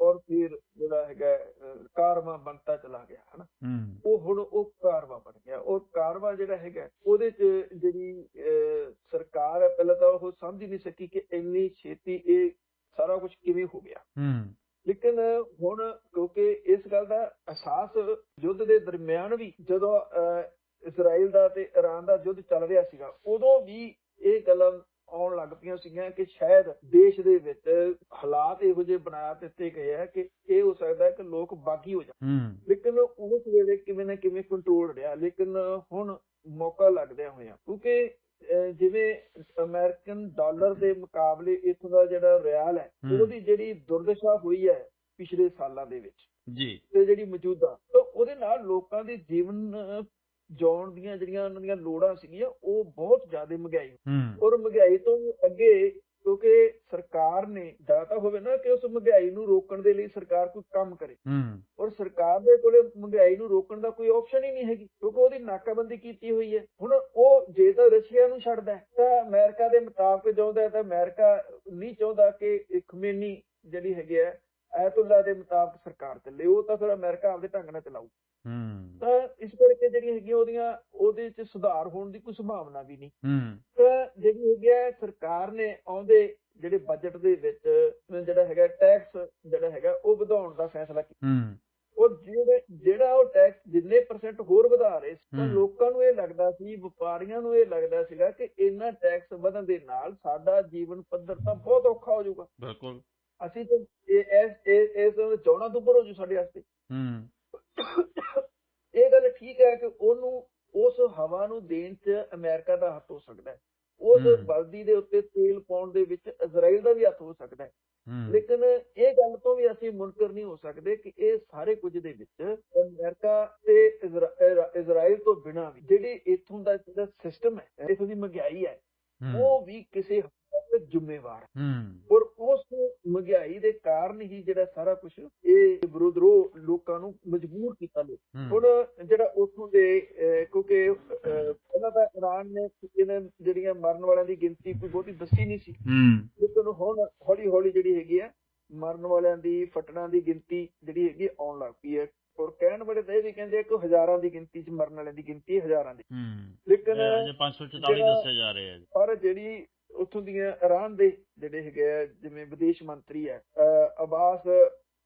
ਔਰ ਫਿਰ ਜਿਹੜਾ ਹੈਗਾ ਕਾਰਵਾਂ ਬਣਤਾ ਚਲਾ ਗਿਆ ਹਨਾ? ਉਹ ਹੁਣ ਉਹ ਕਾਰਵਾ ਬਣ ਗਿਆ। ਉਹ ਕਾਰਵਾ ਜਿਹੜਾ ਹੈਗਾ ਉਹਦੇ ਚ ਜਿਹੜੀ ਸਰਕਾਰ ਹੈ ਪਹਿਲਾਂ ਤਾਂ ਉਹ ਸਮਝ ਹੀ ਨਹੀਂ ਸਕੀ ਕਿ ਇੰਨੀ ਛੇਤੀ ਇਹ ਸਾਰਾ ਕੁਝ ਕਿਵੇਂ ਹੋ ਗਿਆ। ਲੇਕਿਨ ਹੁਣ ਕਿਉਂਕਿ ਇਸ ਗੱਲ ਦਾ ਅਹਿਸਾਸ ਯੁੱਧ ਦੇ ਦਰਮਿਆਨ ਵੀ ਜਦੋਂ ਇਜ਼ਰਾਈਲ ਦਾ ਤੇ ਈਰਾਨ ਦਾ ਯੁੱਧ ਚੱਲ ਰਿਹਾ ਸੀਗਾ ਉਦੋਂ ਵੀ ਇਹ ਗੱਲਾਂ ਆਉਣ ਲੱਗ ਪਈਆਂ ਸੀਗੀਆਂ ਕਿ ਸ਼ਾਇਦ ਦੇਸ਼ ਦੇ ਵਿੱਚ ਹਾਲਾਤ ਇਹੋ ਜਿਹੇ ਬਣਾ ਦਿੱਤੇ ਗਏ ਆ ਕਿ ਇਹ ਹੋ ਸਕਦਾ ਹੈ ਕਿ ਲੋਕ ਬਾਗੀ ਹੋ ਜਾਣ। ਲੇਕਿਨ ਉਸ ਵੇਲੇ ਕਿਵੇਂ ਨਾ ਕਿਵੇਂ ਕੰਟਰੋਲ ਰਿਹਾ। ਲੇਕਿਨ ਹੁਣ ਮੌਕਾ ਲੱਗਦਿਆਂ ਹੋਇਆ। ਕਿਉਂਕਿ ਜਿਵੇਂ ਅਮਰੀਕਨ ਡਾਲਰ ਦੇ ਮੁਕਾਬਲੇ ਇੱਥੋਂ ਦਾ ਜਿਹੜਾ ਰਿਆਲ ਹੈ। ਉਹਦੀ ਜਿਹੜੀ ਦੁਰਦਸ਼ਾ ਹੋਈ ਹੈ ਪਿਛਲੇ ਸਾਲਾਂ ਦੇ ਵਿੱਚ ਜੀ। ਤੇ ਜਿਹੜੀ ਮੌਜੂਦਾ ਤਾਂ ਉਹਦੇ ਨਾਲ ਲੋਕਾਂ ਦੇ ਜੀਵਨ ਜਿਉਣ ਦੀਆਂ ਜਿਹੜੀਆਂ ਉਹਨਾਂ ਦੀਆਂ ਲੋੜਾਂ ਸੀਗੀਆਂ ਉਹ ਬਹੁਤ ਜ਼ਿਆਦਾ ਮਹਿੰਗਾਈ ਔਰ ਮਹਿੰਗਾਈ ਤੋਂ ਅੱਗੇ ਕਿਉਂਕਿ ਸਰਕਾਰ ਨੇ ਤਾਂ ਹੋਵੇ ਨਾ ਕਿ ਉਸ ਮਹਿੰਗਾਈ ਨੂੰ ਰੋਕਣ ਦੇ ਲਈ ਸਰਕਾਰ ਕੋਈ ਕੰਮ ਕਰੇ। ਔਰ ਸਰਕਾਰ ਦੇ ਕੋਲੇ ਮਹਿੰਗਾਈ ਨੂੰ ਰੋਕਣ ਦਾ ਕੋਈ ਆਪਸ਼ਨ ਹੀ ਨਹੀਂ ਹੈਗੀ ਕਿਉਂਕਿ ਉਹਦੀ ਨਾਕਾਬੰਦੀ ਕੀਤੀ ਹੋਈ ਹੈ। ਹੁਣ ਉਹ ਜੇ ਤਾਂ ਰਸ਼ੀਆ ਨੂੰ ਛੱਡਦਾ ਤਾਂ ਅਮਰੀਕਾ ਦੇ ਮੁਤਾਬਕ ਹੈ ਤਾਂ ਅਮਰੀਕਾ ਨਹੀਂ ਚਾਹੁੰਦਾ ਕਿ ਖਮੇਨੀ ਜਿਹੜੀ ਹੈਗੀ ਹੈ ਆਇਤੁੱਲਾ ਦੇ ਮੁਤਾਬਕ ਸਰਕਾਰ ਚੱਲੇ ਉਹ ਤਾਂ ਫਿਰ ਅਮਰੀਕਾ ਆਪਦੇ ਢੰਗ ਨਾਲ ਚਲਾਊ। ਹੂੰ। ਤਾਂ ਇਸ ਕਰਕੇ ਜਿਹੜੀਆਂ ਹੈਗੀਆਂ ਉਹਦੀਆਂ ਉਹਦੇ ਚ ਸੁਧਾਰ ਹੋਣ ਦੀ ਕੋਈ ਸੰਭਾਵਨਾ ਵੀ ਨਹੀਂ। ਹੂੰ। ਤਾਂ ਜਿਹੜੀ ਹੈਗੀ ਹੈ ਸਰਕਾਰ ਨੇ ਆਉਂਦੇ ਜਿਹੜੇ ਬਜਟ ਦੇ ਵਿੱਚ ਜਿਹੜਾ ਹੈਗਾ ਟੈਕਸ ਜਿਹੜਾ ਹੈਗਾ ਉਹ ਵਧਾਉਣ ਦਾ ਫੈਸਲਾ ਕੀਤਾ। ਹੂੰ। ਔਰ ਜਿਹੜੇ ਜਿਹੜਾ ਉਹ ਟੈਕਸ ਜਿੰਨੇ ਪਰਸੈਂਟ ਹੋਰ ਵਧਾ ਰਹੇ ਸੀ ਤਾਂ। ਲੋਕਾਂ ਨੂੰ ਇਹ ਲੱਗਦਾ ਸੀ ਵਪਾਰੀਆਂ ਨੂੰ ਇਹ ਲੱਗਦਾ ਸੀਗਾ ਕਿ ਇੰਨਾ ਟੈਕਸ ਵਧਣ ਦੇ ਨਾਲ ਸਾਡਾ ਜੀਵਨ ਪੱਧਰ ਤਾਂ ਬਹੁਤ ਔਖਾ ਹੋ ਜਾਊਗਾ। ਬਿਲਕੁਲ। ਅਸੀਂ ਤਾਂ ਇਹ ਇਸ ਇਸ ਇਸ ਚੋਣਾ ਤੋਂ ਉੱਪਰ ਹੋ ਜੂ ਸਾਡੇ ਵਾਸਤੇ। ਹੂੰ। ਇਹ ਗੱਲ ਠੀਕ ਹੈ ਕਿ ਉਹਨੂੰ ਉਸ ਹਵਾ ਨੂੰ ਦੇਣ 'ਚ ਅਮਰੀਕਾ ਦਾ ਹੱਥ ਹੋ ਸਕਦਾ ਹੈ। ਉਸ। ਬਲਦੀ ਦੇ ਉੱਤੇ ਤੇਲ ਪਾਉਣ ਦੇ ਵਿੱਚ ਇਜ਼ਰਾਈਲ ਦਾ ਵੀ ਹੱਥ ਹੋ ਸਕਦਾ ਹੈ। ਲੇਕਿਨ ਇਹ ਗੱਲ ਤੋਂ ਵੀ ਅਸੀਂ ਮੁਨਕਰ ਨਹੀਂ ਹੋ ਸਕਦੇ ਕਿ ਇਹ ਸਾਰੇ ਕੁਝ ਦੇ ਵਿੱਚ ਅਮਰੀਕਾ ਤੇ ਇਜ਼ਰਾ- ਇਜ਼ਰਾ- ਇਜ਼ਰਾਈਲ ਤੋਂ ਬਿਨਾਂ ਵੀ ਜਿਹੜੀ ਇੱਥੋਂ ਦਾ ਜਿਹੜਾ ਸਿਸਟਮ ਹੈ ਇੱਥੋਂ ਦੀ ਮਹਿੰਗਾਈ ਹੂੰ ਉਹ ਵੀ ਕਿਸੇ ਜ਼ਿੰਮੇਵਾਰ। ਹੈ। ਔਰ ਉਸ ਮਹਿੰਗਾਈ ਦੇ ਕਾਰਨ ਹੀ ਜਿਹੜਾ ਸਾਰਾ ਕੁਝ ਇਹ ਵਿਰੋਧਰੋ ਲੋਕਾਂ ਨੂੰ ਮਜਬੂਰ ਕੀਤਾ ਲੋਕ ਹੁਣ ਜਿਹੜਾ ਉੱਥੋਂ ਦੇ ਕਿਉਂਕਿ ਪਹਿਲਾਂ ਤਾਂ ਇਰਾਨ ਨੇ ਇਹਨਾਂ ਜਿਹੜੀਆਂ ਮਰਨ ਵਾਲਿਆਂ ਦੀ ਗਿਣਤੀ ਕੋਈ ਬਹੁਤੀ ਦੱਸੀ ਨਹੀਂ ਸੀ। ਲੇਕਿਨ ਹੁਣ ਹੌਲੀ ਹੌਲੀ ਜਿਹੜੀ ਹੈਗੀ ਆ ਮਰਨ ਵਾਲਿਆਂ ਦੀ ਫਟਣਾ ਦੀ ਗਿਣਤੀ ਜਿਹੜੀ ਹੈਗੀ ਆਉਣ ਲੱਗ ਪਈ ਹੈ। ਔਰ ਕਹਿਣ ਵਾਲੇ ਤਾਂ ਇਹ ਵੀ ਕਹਿੰਦੇ ਕਿ ਹਜ਼ਾਰਾਂ ਦੀ ਗਿਣਤੀ 'ਚ ਮਰਨ ਵਾਲਿਆਂ ਦੀ ਗਿਣਤੀ ਹਜ਼ਾਰਾਂ ਦੀ। ਹੂੰ। ਲੇਕਿਨ ਅਜੇ 544 ਜਿਹੜਾ- ਦੱਸੇ ਜਾ ਰਹੇ ਆ ਜੀ। ਪਰ ਜਿਹੜੀ ਉੱਥੋਂ ਦੀਆਂ ਇਰਾਨ ਦੇ ਜਿਹੜੇ ਹੈਗੇ ਆ ਜਿਵੇਂ ਵਿਦੇਸ਼ ਮੰਤਰੀ ਹੈ ਅਬਾਸ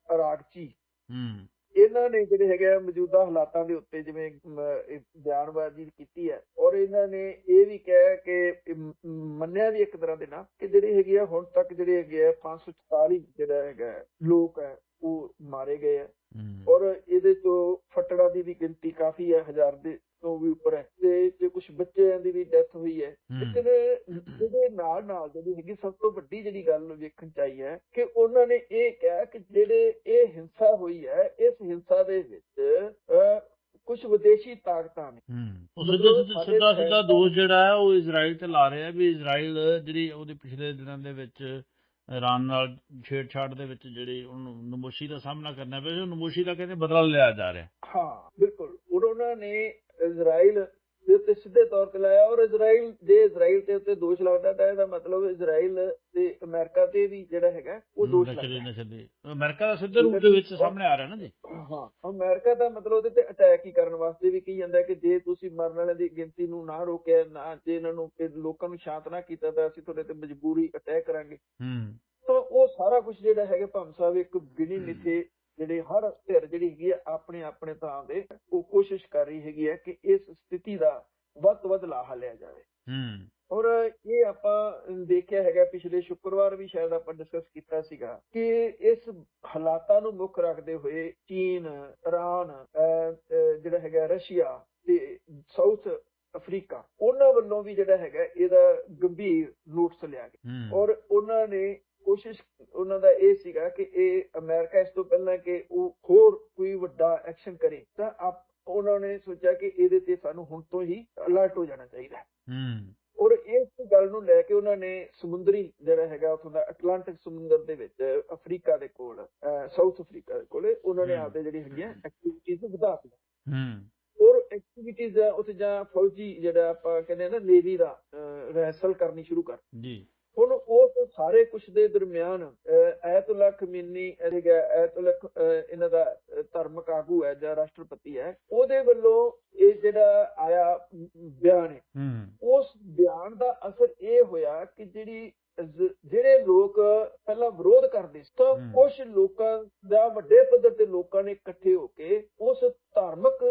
ਅਰਾਗਚੀ ਹੂੰ। ਇਹਨਾਂ ਨੇ ਜਿਹੜੇ ਹੈਗੇ ਆ ਮੌਜੂਦਾ ਹਾਲਾਤਾਂ ਦੇ ਉੱਤੇ ਜਿਵੇਂ ਬਿਆਨਬਾਜ਼ੀ ਕੀਤੀ ਹੈ ਔਰ ਇਹਨਾਂ ਨੇ ਇਹ ਵੀ ਕਿਹਾ ਕਿ ਮੰਨਿਆ ਵੀ ਇੱਕ ਤਰ੍ਹਾਂ ਦੇ ਨਾਲ ਕਿ ਜਿਹੜੀ ਹੈਗੀ ਆ ਹੁਣ ਤੱਕ ਜਿਹੜੇ ਹੈਗੇ ਆ 544 ਜਿਹੜਾ ਹੈਗਾ ਹੈ, ਲੋਕ ਹੈ ਉਹ ਮਾਰੇ ਗਏ ਆ। ਹੂੰ। ਔਰ ਇਹਦੇ ਤੋਂ ਫਟੜਾ ਦੀ ਵੀ ਗਿਣਤੀ ਕਾਫੀ ਹੈ ਹਜ਼ਾਰ ਦੇ ਤੋਂ ਵੀ ਉੱਪਰ ਹੈ। ਤੇ ਜੇ ਕੁਝ ਬੱਚਿਆਂ ਦੀ ਵੀ ਡੈਥ ਹੋਈ ਹੈ ਲੇਕਿਨ ਇਹਦੇ ਨਾਲ ਨਾਲ ਜਿਹੜੀ ਹੈਗੀ ਸਭ ਤੋਂ ਵੱਡੀ ਜਿਹੜੀ ਗੱਲ ਵੇਖਣ ਚ ਆਈ ਹੈ ਕਿ ਉਹਨਾਂ ਨੇ ਇਹ ਕਿਹਾ ਕਿ ਜਿਹੜੇ ਇਹ ਹਿੰਸਾ ਹੋਈ ਹੈ ਇਸ ਹਿੰਸਾ ਦੇ ਵਿੱਚ ਕੁਝ ਵਿਦੇਸ਼ੀ ਤਾਕਤਾਂ ਨੇ। ਹੂੰ। ਉਹ ਸਿੱਧਾ ਸਿੱਧਾ ਦੋਸ਼ ਜਿਹੜਾ ਹੈ ਉਹ ਇਜ਼ਰਾਈਲ ਤੇ ਲਾ ਰਿਹਾ ਵੀ ਇਜ਼ਰਾਈਲ ਜਿਹੜੀ ਉਹਦੇ ਪਿਛਲੇ ਦਿਨਾਂ ਦੇ ਵਿੱਚ ਇਰਾਨ ਨਾਲ ਛੇੜਛਾੜ ਦੇ ਵਿੱਚ ਜਿਹੜੀ ਉਹਨੂੰ ਨਮੋਸ਼ੀ ਦਾ ਸਾਹਮਣਾ ਕਰਨਾ ਪਿਆ ਉਹ ਨਮੋਸ਼ੀ ਦਾ ਕਹਿੰਦੇ ਬਦਲਾ ਲਿਆ ਜਾ ਰਿਹਾ। ਹਾਂ ਬਿਲਕੁਲ। ਉਹਨਾਂ ਨੇ ਇਜ਼ਰਾਈਲ ਦੇ ਉੱਤੇ ਸਿੱਧੇ ਤੌਰ ਤੇ ਲਾਇਆ ਔਰ ਇਜ਼ਰਾਈਲ ਜੇ ਇਜ਼ਰਾਈਲ ਦੇ ਉੱਤੇ ਦੋਸ਼ ਲੱਗਦਾ ਤਾਂ ਇਹਦਾ ਮਤਲਬ ਇਜ਼ਰਾਈਲ ਤੇ ਅਮਰੀਕਾ ਤੇ ਵੀ ਜਿਹੜਾ ਹੈਗਾ ਉਹ ਦੋਸ਼ ਲੱਗਦਾ। ਅਮਰੀਕਾ ਦਾ ਸਿੱਧੇ ਰੂਪ ਦੇ ਵਿੱਚ ਸਾਹਮਣੇ ਆ ਰਿਹਾ ਨਾ ਜੀ। ਹਾਂ ਅਮਰੀਕਾ ਦਾ ਮਤਲਬ ਉਹਦੇ ਤੇ ਅਟੈਕ ਹੀ ਕਰਨ ਵਾਸਤੇ ਵੀ ਕਹੀ ਜਾਂਦਾ ਕਿ ਜੇ ਤੁਸੀਂ ਮਰਨ ਵਾਲਿਆਂ ਦੀ ਗਿਣਤੀ ਨੂੰ ਨਾ ਰੋਕਿਆ ਨਾ ਜੇ ਇਹਨਾਂ ਨੂੰ ਲੋਕਾਂ ਨੂੰ ਸ਼ਾਂਤ ਨਾ ਕੀਤਾ ਤਾਂ ਅਸੀਂ ਤੁਹਾਡੇ ਤੇ ਮਜਬੂਰੀ ਅਟੈਕ ਕਰਾਂਗੇ। ਹੂੰ। ਤਾਂ ਉਹ ਸਾਰਾ ਕੁਝ ਜਿਹੜਾ ਹੈਗਾ ਭਾਮ ਸਾਹਿਬ ਇੱਕ ਗਿਣੀ ਮਿੱਥੇ ਜਿਹੜੇ ਹਰ ਧਿਰ ਜਿਹੜੀ ਹੈਗੀ ਹੈ ਆਪਣੇ ਆਪਣੇ ਥਾਂ ਦੇ ਉਹ ਕੋਸ਼ਿਸ਼ ਕਰ ਰਹੀ ਹੈਗੀ ਹੈ ਕਿ ਇਸ ਸਥਿਤੀ ਦਾ ਵੱਧ ਤੋਂ ਵੱਧ ਲਾਹਾ ਲਿਆ ਜਾਵੇ। ਹੂੰ। ਔਰ ਇਹ ਦੇਖਿਆ ਹੈਗਾ ਪਿਛਲੇ ਸ਼ੁੱਕਰਵਾਰ ਵੀ ਸ਼ਾਇਦ ਆਪਾਂ ਡਿਸਕਸ ਕੀਤਾ ਸੀਗਾ ਕਿ ਇਸ ਹਾਲਾਤਾਂ ਨੂੰ ਮੁੱਖ ਰੱਖਦੇ ਹੋਏ ਚੀਨ ਇਰਾਨ ਜਿਹੜਾ ਹੈਗਾ ਰਸ਼ੀਆ ਤੇ ਸਾਊਥ ਅਫਰੀਕਾ ਉਹਨਾਂ ਵੱਲੋਂ ਵੀ ਜਿਹੜਾ ਹੈਗਾ ਇਹਦਾ ਗੰਭੀਰ ਨੋਟਿਸ ਲਿਆ ਗਿਆ। ਔਰ ਉਹਨਾਂ ਨੇ ਕੋਸ਼ਿਸ਼ ਉਹਨਾਂ ਦਾ ਇਹ ਸੀਗਾ ਕਿ ਇਹ ਅਮਰੀਕਾ ਇਸ ਤੋਂ ਪਹਿਲਾਂ ਕਿ ਉਹ ਹੋਰ ਕੋਈ ਵੱਡਾ ਐਕਸ਼ਨ ਕਰੇ ਤਾਂ ਆਪ ਉਹਨਾਂ ਨੇ ਸੋਚਿਆ ਕਿ ਇਹਦੇ ਤੇ ਸਾਨੂੰ ਹੁਣ ਤੋਂ ਹੀ ਅਲਰਟ ਹੋ ਜਾਣਾ ਚਾਹੀਦਾ। ਹੈ। ਔਰ ਇਸ ਗੱਲ ਨੂੰ ਲੈ ਕੇ ਉਹਨਾਂ ਨੇ ਸਮੁੰਦਰੀ ਜਿਹੜਾ ਹੈਗਾ ਉਥੋਂ ਦਾ ਅਟਲਾਂਟਿਕ ਸਮੁੰਦਰ ਦੇ ਵਿੱਚ ਅਫਰੀਕਾ ਦੇ ਕੋਲ ਸਾਊਥ ਅਫਰੀਕਾ ਦੇ ਕੋਲੇ ਉਹਨਾਂ ਨੇ ਹਮ। ਆਪਦੇ ਜਿਹੜੀ ਹੈਗੀਆਂ ਐਕਟੀਵਿਟੀਜ਼ ਵਧਾ ਦਿੱਤੀਆਂ। ਹੂੰ। ਔਰ ਐਕਟੀਵਿਟੀਜ਼ ਉੱਥੇ ਜਾਂ ਫੌਜੀ ਜਿਹੜਾ ਆਪਾਂ ਕਹਿੰਦੇ ਆ ਨਾ ਨੇਵੀ ਦਾ ਰਹਿਸਲ ਕਰਨੀ ਸ਼ੁਰੂ ਕਰ ਜੀ। ਹੁਣ ਉਸ ਸਾਰੇ ਕੁਝ ਦੇ ਦਰਮਿਆਨ ਐਤੁੱਲਾ ਖਮੀਨੀ ਇਹ ਗਿਆ ਐਤੁੱਲਾ ਇਹਨਾਂ ਦਾ ਧਾਰਮਿਕ ਆਗੂ ਹੈ ਜਾਂ ਰਾਸ਼ਟਰਪਤੀ ਹੈ ਉਹਦੇ ਵੱਲੋਂ ਇਹ ਜਿਹੜਾ ਆਇਆ ਬਿਆਨ ਹੈ ਉਸ ਬਿਆਨ ਦਾ ਅਸਰ ਇਹ ਹੋਇਆ ਕਿ ਜਿਹੜੀ ਜਿਹੜੇ ਲੋਕ ਪਹਿਲਾਂ ਵਿਰੋਧ ਕਰਦੇ ਸੀ ਤਾਂ। ਕੁਝ ਲੋਕਾਂ ਦਾ ਵੱਡੇ ਪੱਧਰ ਤੇ ਲੋਕਾਂ ਨੇ ਇਕੱਠੇ ਹੋ ਕੇ ਉਸ ਧਾਰਮਿਕ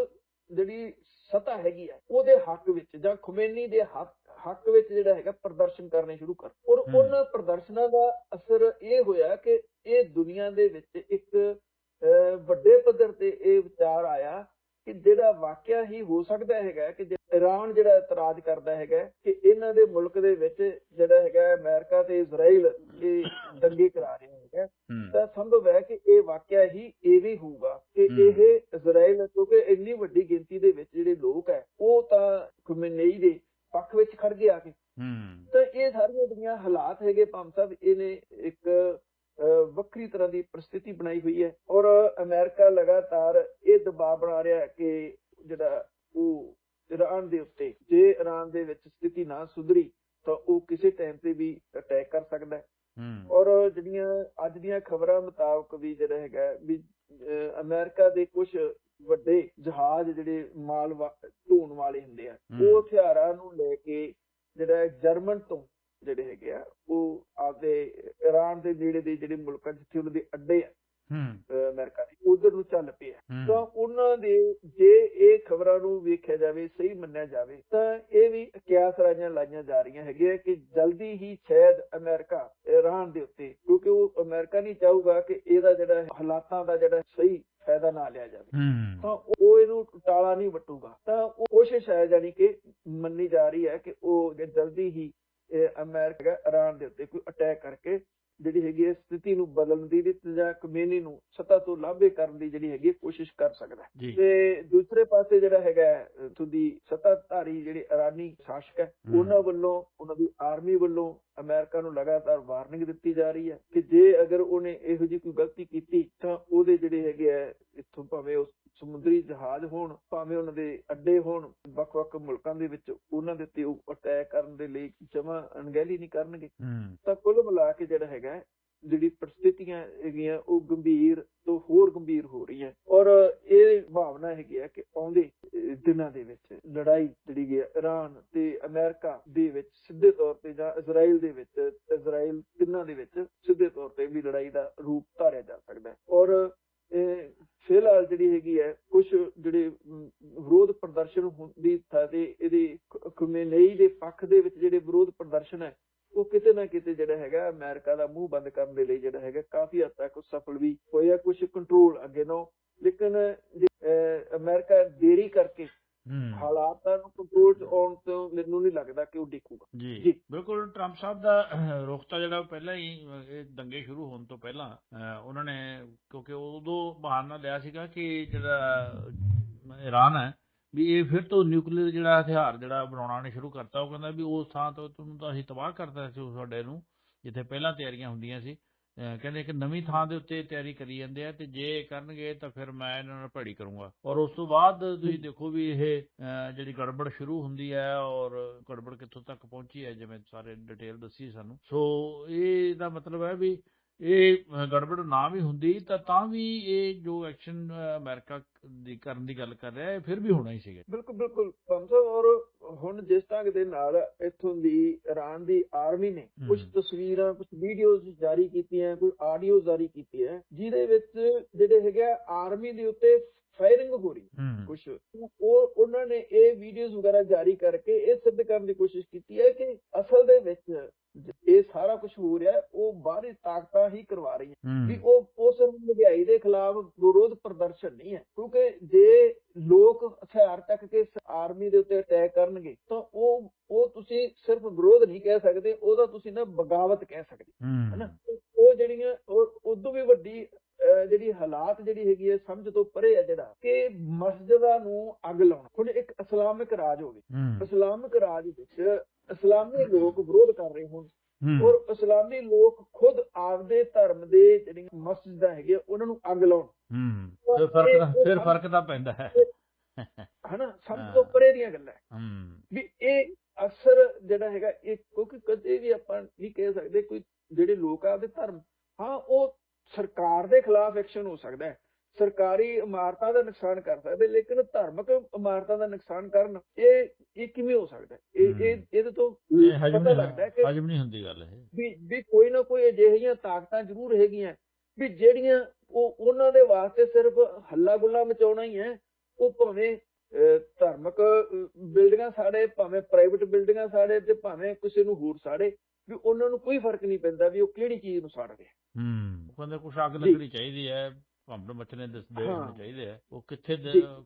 ਜਿਹੜੀ ਸਤਾ ਹੈਗੀ ਹੈ ਉਹਦੇ ਹੱਕ ਵਿੱਚ ਜਾਂ ਖੁਮੇਨੀ ਦੇ ਹੱਕ ਹੱਕ ਵਿੱਚ ਜਿਹੜਾ ਹੈਗਾ ਪ੍ਰਦਰਸ਼ਨ ਕਰਨੇ ਸ਼ੁਰੂ ਕਰ ਔਰ। ਉਹਨਾਂ ਪ੍ਰਦਰਸ਼ਨਾਂ ਦਾ ਅਸਰ ਇਹ ਹੋਇਆ ਕਿ ਇਹ ਦੁਨੀਆ ਦੇ ਵਿੱਚ ਇੱਕ ਵੱਡੇ ਪੱਧਰ ਤੇ ਇਹ ਵਿਚਾਰ ਆਇਆ ਕਿ ਜਿਹੜਾ ਵਾਕਿਆ ਹੀ ਹੋ ਸਕਦਾ ਹੈਗਾ ਕਿ ਜੇ ਈਰਾਨ ਜਿਹੜਾ ਇਤਰਾਜ਼ ਕਰਦਾ ਹੈਗਾ ਕਿ ਇਹਨਾਂ ਦੇ ਮੁਲਕ ਦੇ ਵਿੱਚ ਜਿਹੜਾ ਹੈਗਾ ਅਮਰੀਕਾ ਤੇ ਇਜ਼ਰਾਈਲ ਇਹ ਦੰਗੇ ਕਰਾ ਰਹੇ ਹੈਗਾ ਤਾਂ ਸੰਭਵ ਹੈ ਕਿ ਇਹ ਵਾਕਿਆ ਹੀ ਐਵੇਂ ਹੋਊਗਾ ਕਿ। ਇਹ ਇਜ਼ਰਾਈਲ ਕਿਉਂਕਿ ਇੰਨੀ ਵੱਡੀ ਗਿਣਤੀ ਦੇ ਵਿੱਚ ਜਿਹੜੇ ਲੋਕ ਹੈ ਉਹ ਤਾਂ ਖੁਮੇਨੀ ਦੇ ਪੱਖ ਵਿੱਚ ਖੜ ਗਏ ਆ ਕੇ। ਹੂੰ। ਤਾਂ ਇਹ ਸਾਰੀਆਂ ਜਿਹੜੀਆਂ ਹਾਲਾਤ ਹੈਗੇ ਪੰਮ ਸਾਹਿਬ ਇਹਨੇ ਇੱਕ ਵੱਖਰੀ ਤਰ੍ਹਾਂ ਦੀ ਪ੍ਰਸਥਿਤੀ ਬਣਾਈ ਹੋਈ ਹੈ ਔਰ ਅਮਰੀਕਾ ਲਗਾਤਾਰ ਇਹ ਦਬਾਅ ਬਣਾ ਰਿਹਾ ਹੈ ਕਿ ਜਿਹੜਾ ਉਹ ਇਰਾਨ ਦੇ ਉੱਤੇ ਜੇ ਇਰਾਨ ਦੇ ਵਿੱਚ ਸਥਿਤੀ ਨਾ ਸੁਧਰੀ ਤਾਂ ਉਹ ਕਿਸੇ ਟਾਈਮ ਤੇ ਵੀ ਅਟੈਕ ਕਰ ਸਕਦਾ ਹੈ। ਔਰ ਜਿਹੜੀਆਂ ਅੱਜ ਦੀਆਂ ਖਬਰਾਂ ਮੁਤਾਬਕ ਵੀ ਜਿਹੜਾ ਹੈਗਾ ਵੀ ਅਮਰੀਕਾ ਦੇ ਕੁਝ ਵੱਡੇ ਜਹਾਜ਼ ਜਿਹੜੇ ਮਾਲ ਢੋਣ ਵਾਲੇ ਹੁੰਦੇ ਆ। ਉਹ ਹਥਿਆਰਾਂ ਨੂੰ ਲੈ ਕੇ ਜਿਹੜਾ ਜਰਮਨ ਤੋਂ ਜਿਹੜੇ ਹੈਗੇ ਆ ਉਹ ਆਪਦੇ ਇਰਾਨ ਦੇ ਨੇੜੇ ਦੇ ਜਿਹੜੇ ਮੁਲਕਾਂ ਜਿੱਥੇ ਉਹਨਾਂ ਦੇ ਅੱਡੇ ਆ ਹੂੰ। ਅਮਰੀਕਾ ਦੇ ਉਧਰ ਨੂੰ ਚੱਲ ਪਏ ਆ। ਹੂੰ। ਤਾਂ ਉਹਨਾਂ ਦੇ ਜੇ ਇਹ ਖਬਰਾਂ ਨੂੰ ਵੇਖਿਆ ਜਾਵੇ ਸਹੀ ਮੰਨਿਆ ਜਾਵੇ ਤਾਂ ਇਹ ਵੀ ਕਿਆਸ ਰਾਈਆਂ ਲਾਈਆਂ ਜਾ ਰਹੀਆਂ ਹੈਗੀਆਂ ਕਿ ਜਲਦੀ ਹੀ ਸ਼ਾਇਦ ਅਮਰੀਕਾ ਇਰਾਨ ਦੇ ਉੱਤੇ ਕਿਉਂਕਿ ਉਹ ਅਮਰੀਕਾ ਨਹੀਂ ਚਾਹੂਗਾ ਕਿ ਇਹਦਾ ਜਿਹੜਾ ਹਾਲਾਤਾਂ ਦਾ ਜਿਹੜਾ ਸਹੀ ਫਾਇਦਾ ਨਾ ਲਿਆ ਜਾਵੇ। ਤਾਂ ਉਹ ਇਹਨੂੰ ਟਾਲਾ ਨਹੀਂ ਵਟੂਗਾ। ਤਾਂ ਉਹ ਕੋਸ਼ਿਸ਼ ਹੈ ਜਾਨੀ ਕਿ ਮੰਨੀ ਜਾ ਰਹੀ ਹੈ ਕਿ ਉਹ ਜੇ ਜਲਦੀ ਹੀ ਅਮਰੀਕਾ ਇਰਾਨ ਦੇ ਉੱਤੇ ਕੋਈ ਅਟੈਕ ਕਰਕੇ ਜਿਹੜੀ ਹੈਗੀ ਹੈ ਸਥਿਤੀ ਨੂੰ ਬਦਲਣ ਦੀ ਤੇ ਜਾਂ ਕਮੇਨੀ ਨੂੰ ਸੱਤਾ ਤੋਂ ਲਾਭੇ ਕਰਨ ਦੀ ਜਿਹੜੀ ਹੈਗੀ ਕੋਸ਼ਿਸ਼ ਕਰ ਸਕਦਾ ਜੀ। ਤੇ ਦੂਸਰੇ ਪਾਸੇ ਜਿਹੜਾ ਹੈਗਾ ਇਥੋਂ ਦੀ ਸੱਤਾਧਾਰੀ ਜਿਹੜੇ ਇਰਾਨੀ ਸ਼ਾਸਕ ਹੈ। ਉਹਨਾਂ ਵੱਲੋਂ ਉਹਨਾਂ ਦੀ ਆਰਮੀ ਵੱਲੋਂ ਅਮਰੀਕਾ ਨੂੰ ਲਗਾਤਾਰ ਵਾਰਨਿੰਗ ਦਿੱਤੀ ਜਾ ਰਹੀ ਹੈ ਕਿ ਜੇ ਅਗਰ ਉਹਨੇ ਇਹੋ ਜਿਹੀ ਕੋਈ ਗਲਤੀ ਕੀਤੀ ਤਾਂ ਉਹਦੇ ਜਿਹੜੇ ਹੈਗੇ ਆ ਇੱਥੋਂ ਭਾਵੇਂ ਉਹ ਸਮੁੰਦਰੀ ਜਹਾਜ਼ ਹੋਣ ਭਾਵੇਂ ਉਹਨਾਂ ਦੇ ਅੱਡੇ ਹੋਣ ਵੱਖ-ਵੱਖ ਮੁਲਕਾਂ ਦੇ ਵਿੱਚ ਉਹਨਾਂ ਦੇ ਉੱਤੇ ਅਟੈਕ ਕਰਨ ਦੇ ਲਈ ਜਮਾ ਅਣਗਹਿਲੀ ਨਹੀਂ ਕਰਨਗੇ। ਤਾਂ ਕੁੱਲ ਮਿਲਾ ਕੇ ਜਿਹੜਾ ਹੈਗਾ ਜਿਹੜੀ ਪ੍ਰਸਥਿਤੀਆਂ ਹੈਗੀਆਂ ਉਹ ਗੰਭੀਰ ਤੋਂ ਹੋਰ ਗੰਭੀਰ ਹੋ ਰਹੀਆਂ। ਔਰ ਇਹ ਭਾਵਨਾ ਹੈਗੀ ਹੈ ਕਿ ਆਉਂਦੇ ਦਿਨਾਂ ਦੇ ਵਿੱਚ ਲੜਾਈ ਜਿਹੜੀ ਹੈ ਇਰਾਨ ਤੇ ਅਮਰੀਕਾ ਦੇ ਵਿੱਚ ਸਿੱਧੇ ਤੌਰ ਤੇ ਜਾਂ ਇਜ਼ਰਾਈਲ ਦੇ ਵਿੱਚ ਇਜ਼ਰਾਈਲ ਤਿੰਨਾਂ ਦੇ ਵਿੱਚ ਸਿੱਧੇ ਤੌਰ ਤੇ ਵੀ ਲੜਾਈ ਦਾ ਰੂਪ ਧਾਰਿਆ ਜਾ ਸਕਦਾ ਹੈ। ਔਰ ਇਹ ਫਿਲਹਾਲ ਜਿਹੜੀ ਹੈਗੀ ਹੈ ਕੁਝ ਜਿਹੜੇ ਵਿਰੋਧ ਪ੍ਰਦਰਸ਼ਨ ਹੋਣ ਤੇ ਇਹਦੇ ਖਮੇਨਈ ਦੇ ਪੱਖ ਦੇ ਵਿੱਚ ਜਿਹੜੇ ਵਿਰੋਧ ਪ੍ਰਦਰਸ਼ਨ ਹੈ ਉਹ ਕਿਤੇ ਨਾ ਕਿਤੇ ਜਿਹੜਾ ਹੈਗਾ ਅਮਰੀਕਾ ਦਾ ਮੂੰਹ ਬੰਦ ਕਰਨ ਦੇ ਲਈ ਜਿਹੜਾ ਹੈਗਾ ਕਾਫੀ ਹੱਦ ਤੱਕ ਸਫਲ ਵੀ ਹੋਇਆ ਕੁਝ ਕੰਟਰੋਲ ਅੱਗੇ ਨੋ ਲੇਕਿਨ ਜੇ, ਅਮਰੀਕਾ ਦੇਰੀ ਕਰਕੇ ਹਾਲਾਤਾਂ ਨੂੰ ਕੰਟਰੋਲ 'ਚ ਆਉਣ ਤੋਂ ਮੈਨੂੰ ਨਹੀਂ ਲੱਗਦਾ ਕਿ ਉਹ ਡਿੱਗੂਗਾ ਜੀ। ਬਿਲਕੁਲ ਟਰੰਪ ਸਾਹਿਬ ਦਾ ਰੁਖ ਤਾਂ ਜਿਹੜਾ ਪਹਿਲਾਂ ਹੀ ਇਹ ਦੰਗੇ ਸ਼ੁਰੂ ਹੋਣ ਤੋਂ ਪਹਿਲਾਂ ਉਹਨਾਂ ਨੇ ਕਿਉਂਕਿ ਉਦੋਂ ਬਹਾਨਾ ਲਿਆ ਸੀਗਾ ਕਿ ਜਿਹੜਾ ਈਰਾਨ ਹੈ ਵੀ ਇਹ ਫਿਰ ਤੋਂ ਨਿਊਕਲੀਅਰ ਜਿਹੜਾ ਹਥਿਆਰ ਜਿਹੜਾ ਬਣਾਉਣਾ ਨੇ ਸ਼ੁਰੂ ਕਰਤਾ ਉਹ ਕਹਿੰਦਾ ਵੀ ਉਸ ਥਾਂ ਤੋਂ ਤੁਹਾਨੂੰ ਤਾਂ ਅਸੀਂ ਤਬਾਹ ਕਰਤਾ ਸੀ ਤੁਹਾਡੇ ਨੂੰ ਜਿੱਥੇ ਪਹਿਲਾਂ ਤਿਆਰੀਆਂ ਹੁੰਦੀਆਂ ਸੀ। ਕਹਿੰਦੇ ਇੱਕ ਨਵੀਂ ਥਾਂ ਦੇ ਉੱਤੇ ਤਿਆਰੀ ਕਰੀ ਜਾਂਦੇ ਆ ਤੇ ਜੇ ਕਰਨਗੇ ਤਾਂ ਫਿਰ ਮੈਂ ਇਹਨਾਂ ਨਾਲ ਭੜੀ ਕਰੂੰਗਾ। ਔਰ ਉਸ ਤੋਂ ਬਾਅਦ ਤੁਸੀਂ ਦੇਖੋ ਵੀ ਇਹ ਜਿਹੜੀ ਗੜਬੜ ਸ਼ੁਰੂ ਹੁੰਦੀ ਹੈ ਔਰ ਗੜਬੜ ਕਿੱਥੋਂ ਤੱਕ ਪਹੁੰਚੀ ਹੈ, ਜਿਵੇਂ ਸਾਰੇ ਡਿਟੇਲ ਦੱਸੀ ਸਾਨੂੰ। ਸੋ ਇਹ ਦਾ ਮਤਲਬ ਹੈ ਵੀ ਇਹ ਗੜਬੜ ਨਾ ਵੀ ਹੁੰਦੀ ਤਾਂ ਤਾਂ ਵੀ ਇਹ ਜੋ ਐਕਸ਼ਨ ਅਮਰੀਕਾ ਦੀ ਕਰਨ ਦੀ ਗੱਲ ਕਰ ਰਿਹਾ ਹੈ ਫਿਰ ਵੀ ਹੋਣਾ ਹੀ ਸੀਗਾ। ਬਿਲਕੁਲ ਬਿਲਕੁਲ ਸਾਹਿਬ ਔਰ ਹੁਣ ਜਿਸ ਢੰਗ ਦੇ ਨਾਲ ਇੱਥੋਂ ਦੀ ਇਰਾਨ ਦੀ ਆਰਮੀ ਨੇ। ਕੁਝ ਤਸਵੀਰਾਂ ਕੁਝ ਵੀਡੀਓਜ਼ ਜਾਰੀ ਕੀਤੀਆਂ ਕੁਝ ਆਡੀਓ ਜਾਰੀ ਕੀਤੀ ਹੈ ਜਿਹਦੇ ਵਿੱਚ ਜਿਹੜੇ ਹੈਗੇ ਆਰਮੀ ਦੇ ਉੱਤੇ ਫਾਇਰਿੰਗ ਹੋ ਰਹੀ ਕੁਝ ਉਹ ਉਹਨਾਂ ਨੇ ਇਹ ਵੀਡੀਓਜ਼ ਵਗੈਰਾ ਜਾਰੀ ਕਰਕੇ ਇਹ ਸਿੱਧ ਕਰਨ ਦੀ ਕੋਸ਼ਿਸ਼ ਕੀਤੀ ਹੈ ਕਿ ਅਸਲ ਦੇ ਵਿੱਚ ਸਾਰਾ ਕੁਝ ਹੋ ਰਿਹਾ ਉਹ ਬਾਹਰੀ ਤਾਕਤਾਂ ਹੀ ਕਰਵਾ ਰਹੀਆਂ ਵੀ ਉਹ ਉਸ ਮਹਿੰਗਾਈ ਦੇ ਖਿਲਾਫ ਵਿਰੋਧ ਪ੍ਰਦਰਸ਼ਨ ਨਹੀਂ ਹੈ। ਕਿਉਂਕਿ ਜੇ ਲੋਕ ਹਥਿਆਰ ਚੱਕ ਕੇ ਆਰਮੀ ਦੇ ਉੱਤੇ ਅਟੈਕ ਕਰਨਗੇ ਤਾਂ ਉਹ ਉਹ ਤੁਸੀਂ ਸਿਰਫ ਵਿਰੋਧ ਨਹੀਂ ਕਹਿ ਸਕਦੇ ਉਹਦਾ ਤੁਸੀਂ ਨਾ ਬਗਾਵਤ ਕਹਿ ਸਕਦੇ। ਹਨਾ? ਉਹ ਜਿਹੜੀਆਂ ਉਹ ਉਦੋਂ ਵੀ ਵੱਡੀ ਜਿਹੜੀ ਹਾਲਾਤ ਜਿਹੜੀ ਹੈਗੀ ਹੈ ਸਮਝ ਤੋਂ ਪਰੇ ਹੈ ਜਿਹੜਾ ਕਿ ਮਸਜਿਦਾਂ ਨੂੰ ਅੱਗ ਲਾਉਣਾ। ਹੁਣ ਇੱਕ ਇਸਲਾਮਿਕ ਰਾਜ ਹੋਵੇ ਹੂੰ। ਇਸਲਾਮਿਕ ਰਾਜ ਵਿੱਚ ਇਸਲਾਮੀ ਲੋਕ ਵਿਰੋਧ ਕਰ ਰਹੇ ਹੋਣ। ਔਰ ਇਸਲਾਮੀ ਲੋਕ ਖੁਦ ਆਪਦੇ ਧਰਮ ਦੇ ਜਿਹੜੀਆਂ ਮਸਜਿਦਾਂ ਹੈਗੀਆਂ ਉਹਨਾਂ ਨੂੰ ਅੱਗ ਲਾਉਣ। ਹੂੰ। ਫਿਰ ਫ਼ਰਕ ਫਿਰ ਫ਼ਰਕ ਤਾਂ ਪੈਂਦਾ ਹੈ। ਹਨਾ ਸਮਝ ਤੋਂ ਪਰੇ ਦੀਆਂ ਗੱਲਾਂ ਵੀ ਇਹ ਅਕਸਰ ਜਿਹੜਾ ਹੈਗਾ ਇਹ ਕਿਉਂਕਿ ਕਦੇ ਵੀ ਆਪਾਂ ਨਹੀਂ ਕਹਿ ਸਕਦੇ ਕੋਈ ਜਿਹੜੇ ਲੋਕ ਆ ਆਪਦੇ ਧਰਮ ਹਾਂ ਉਹ ਸਰਕਾਰ ਦੇ ਖਿਲਾਫ ਐਕਸ਼ਨ ਹੋ ਸਕਦਾ ਹੈ। ਸਰਕਾਰੀ ਇਮਾਰਤਾਂ ਦਾ ਨੁਕਸਾਨ ਕਰ ਸਕਦੇ ਲੇਕਿਨ ਧਾਰਮਿਕ ਇਮਾਰਤਾਂ ਦਾ ਨੁਕਸਾਨ ਕਰਨ ਇਹ ਇਹ ਕਿਵੇਂ ਹੋ ਸਕਦਾ? ਇਹ ਇਹ ਇਹਦੇ ਤੋਂ ਹਜਮ ਪਤਾ ਲੱਗਦਾ ਹੈ ਨਹੀਂ ਕਿ ਹਜਮ ਨਹੀਂ ਹੁੰਦੀ ਗੱਲ ਇਹ ਵੀ ਵੀ ਕੋਈ ਨਾ ਕੋਈ ਅਜਿਹੀਆਂ ਤਾਕਤਾਂ ਜ਼ਰੂਰ ਹੈਗੀਆਂ ਵੀ ਜਿਹੜੀਆਂ ਉਹ ਉਹਨਾਂ ਦੇ ਵਾਸਤੇ ਸਿਰਫ ਹੱਲਾ ਗੁੱਲਾ ਮਚਾਉਣਾ ਹੀ ਹੈ ਉਹ ਭਾਵੇਂ ਧਾਰਮਿਕ ਬਿਲਡਿੰਗਾਂ ਸਾੜੇ ਭਾਵੇਂ ਪ੍ਰਾਈਵੇਟ ਬਿਲਡਿੰਗਾਂ ਸਾੜੇ ਤੇ ਭਾਵੇਂ ਕਿਸੇ ਨੂੰ ਹੋਰ ਸਾੜੇ ਵੀ ਉਹਨਾਂ ਨੂੰ ਕੋਈ ਫ਼ਰਕ ਨਹੀਂ ਪੈਂਦਾ ਵੀ ਉਹ ਕਿਹੜੀ ਚੀਜ਼ ਨੂੰ ਸਾੜ ਰਿਹਾ ਹੂੰ ਕਹਿੰਦੇ ਕੁਛ ਅੱਗ। ਲੱਗਣੀ ਚਾਹੀਦੀ ਹੈ ਭੰਡ ਮੱਚਣੇ ਦਿਸਦੇ। ਹੋਣੇ ਚਾਹੀਦੇ ਹੈ ਉਹ ਕਿੱਥੇ।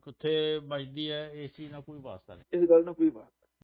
ਕਿੱਥੇ ਵੱਜਦੀ ਹੈ ਇਸ ਚੀਜ਼ ਨਾਲ ਕੋਈ ਵਾਸਤਾ ਨਹੀਂ ਇਸ ਗੱਲ ਨਾਲ ਕੋਈ ਬਾਤ